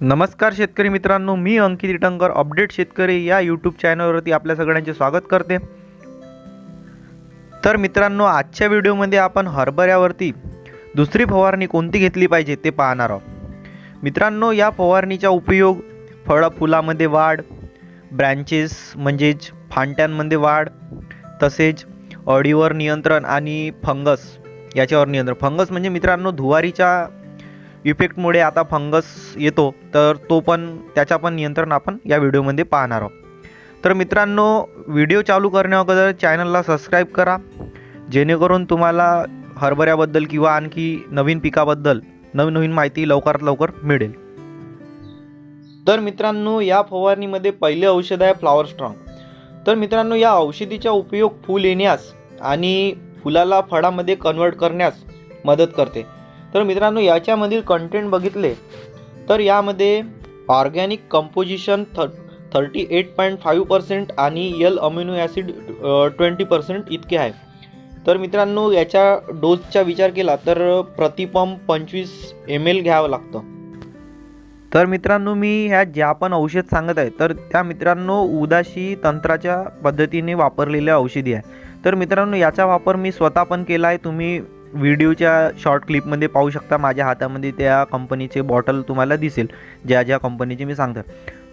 नमस्कार शेतकरी मित्रांनो मी अंकित इटंकर अपडेट शेतकरी या यूट्यूब चॅनलवरती आपल्या सगळ्यांचे स्वागत करते. तर मित्रांनो आजच्या व्हिडिओमध्ये आपण हरभऱ्यावरती दुसरी फवारणी कोणती घेतली पाहिजे ते पाहणार आहोत. मित्रांनो या फवारणीचा उपयोग फळं फुलामध्ये वाढ ब्रँचेस म्हणजेच फांट्यांमध्ये वाढ तसेच अडीवर नियंत्रण आणि फंगस याच्यावर नियंत्रण. फंगस म्हणजे मित्रांनो धुवारीच्या इफेक्टमुळे आता फंगस येतो तर तो पण त्याचा पण नियंत्रण आपण या व्हिडिओमध्ये पाहणार आहोत. तर मित्रांनो व्हिडिओ चालू करण्याअगोदर चॅनलला सबस्क्राईब करा. जेणेकरून तुम्हाला हरभऱ्याबद्दल किंवा आणखी नवीन पिकाबद्दल नवीन नवीन माहिती लवकरात लवकर मिळेल. तर मित्रांनो या फवारणीमध्ये पहिले औषध आहे फ्लॉवर स्ट्रॉंग तर मित्रांनो या औषधीचा उपयोग फूल येण्यास आणि फुलाला फळामध्ये कन्वर्ट करण्यास मदत करते. तर मित्रांनो याच्यामधील कंटेंट बघितले तर यामध्ये ऑर्गॅनिक कंपोजिशन थ thirty eight point five percent आणि यल अमिनो ॲसिड ट्वेंटी पर्सेंट इतके आहे. तर मित्रांनो याच्या डोसचा विचार केला तर प्रतिपंप पंचवीस एम एल घ्यावं लागतं. तर मित्रांनो मी ह्या ज्या पण औषध सांगत आहे तर त्या मित्रांनो उदाशी तंत्राच्या पद्धतीने वापरलेल्या औषधी आहे. तर मित्रांनो याचा वापर मी स्वतः पण केला आहे. तुम्ही व्हिडिओच्या शॉर्ट क्लिपमध्ये पाहू शकता. माझ्या हातामध्ये त्या कंपनीचे बॉटल तुम्हाला दिसेल. ज्या ज्या कंपनीचे मी सांगतो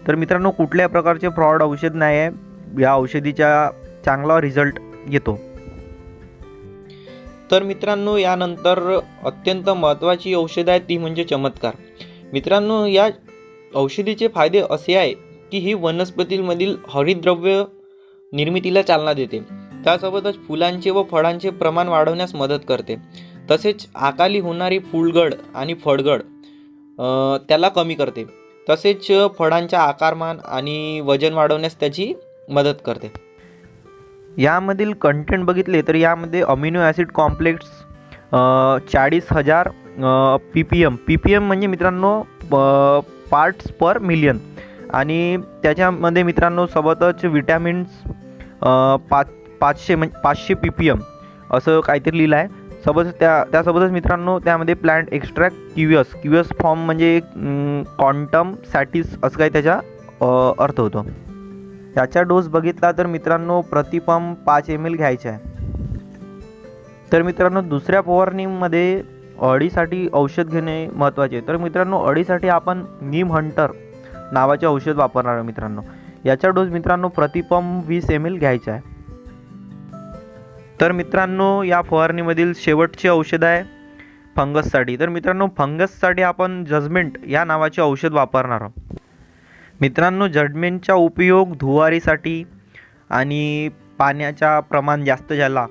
तर मित्रांनो कुठल्या प्रकारचे फ्रॉड औषध नाही आहे या औषधीचा चांगला रिझल्ट येतो. तर मित्रांनो यानंतर अत्यंत महत्त्वाची औषध आहे ती म्हणजे चमत्कार. मित्रांनो या औषधीचे फायदे असे आहे की ही वनस्पतींमधील हरितद्रव्य निर्मितीला चालना देते. त्यासोबतच फुलांचे व फळांचे प्रमाण वाढवण्यास मदत करते. तसेच अकाली होणारी फुलगड आणि फळगड त्याला कमी करते. तसेच फळांच्या आकारमान आणि वजन वाढवण्यास त्याची मदत करते. यामधील कंटेंट बघितले तर यामध्ये अमिनो ॲसिड कॉम्प्लेक्स चाळीस हजार P P M P P M म्हणजे मित्रांनो पार्ट्स पर मिलियन आणि त्याच्यामध्ये मित्रांनो सोबतच विटॅमिन्स पाच पाचशे म्हणजे पाचशे पी पी एम असं काहीतरी लिहिलं आहे. सोबत त्या त्यासोबतच मित्रांनो त्यामध्ये plant extract QS QS form म्हणजे क्वांटम सॅटिस असं काही त्याचा अर्थ होतो. याचा डोस बघितला तर मित्रांनो प्रतिपंप पाच एम एल घ्यायचा आहे. तर मित्रांनो दुसऱ्या फवारणीमध्ये अळीसाठी औषध घेणे महत्त्वाचे. आहे तर मित्रांनो अळीसाठी आपण नीम हंटर नावाचे औषध वापरणार आहे मित्रांनो. याचा डोस मित्रांनो प्रतिपंप वीस एम एल घ्यायचा आहे. तर मित्रांनो या फवारणीमधील शेवटचे औषध आहे फंगससाठी. तर मित्रांनो फंगससाठी आपण जजमेंट या नावाचे औषध वापरणार आहोत. मित्रांनो जजमेंटचा उपयोग धुवारीसाठी आणि पाण्याचा प्रमाण जास्त झाला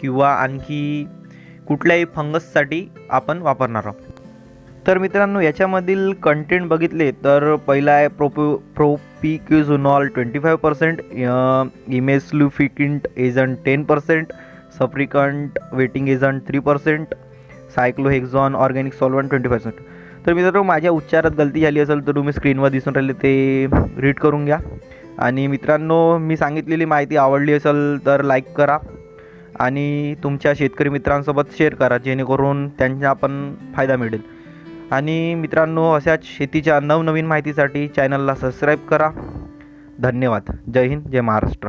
किंवा आणखी कुठल्याही फंगससाठी आपण वापरणार आहोत. तर मित्रांनो याच्यामधील कंटेंट बघितले तर पहिला आहे प्रोपो propiconazole twenty five percent इमेस्लुफिकिंट agent ten percent surfactant wetting agent three percent cyclohexanone organic solvent twenty percent. तर मित्रांनो माझ्या उच्चारात गलती झाली असेल तर तुम्ही स्क्रीनवर दिसून राहिले ते रीड करून घ्या. आणि मित्रांनो मी सांगितलेली माहिती आवडली असेल तर लाईक करा. आणि तुमच्या शेतकरी मित्रांसोबत शेअर करा जेणेकरून त्यांना पण फायदा मिळेल. आणि मित्रांनो अशाच शेतीच्या नवनवीन माहितीसाठी चॅनलला सबस्क्राईब करा. धन्यवाद. जय हिंद जय महाराष्ट्र.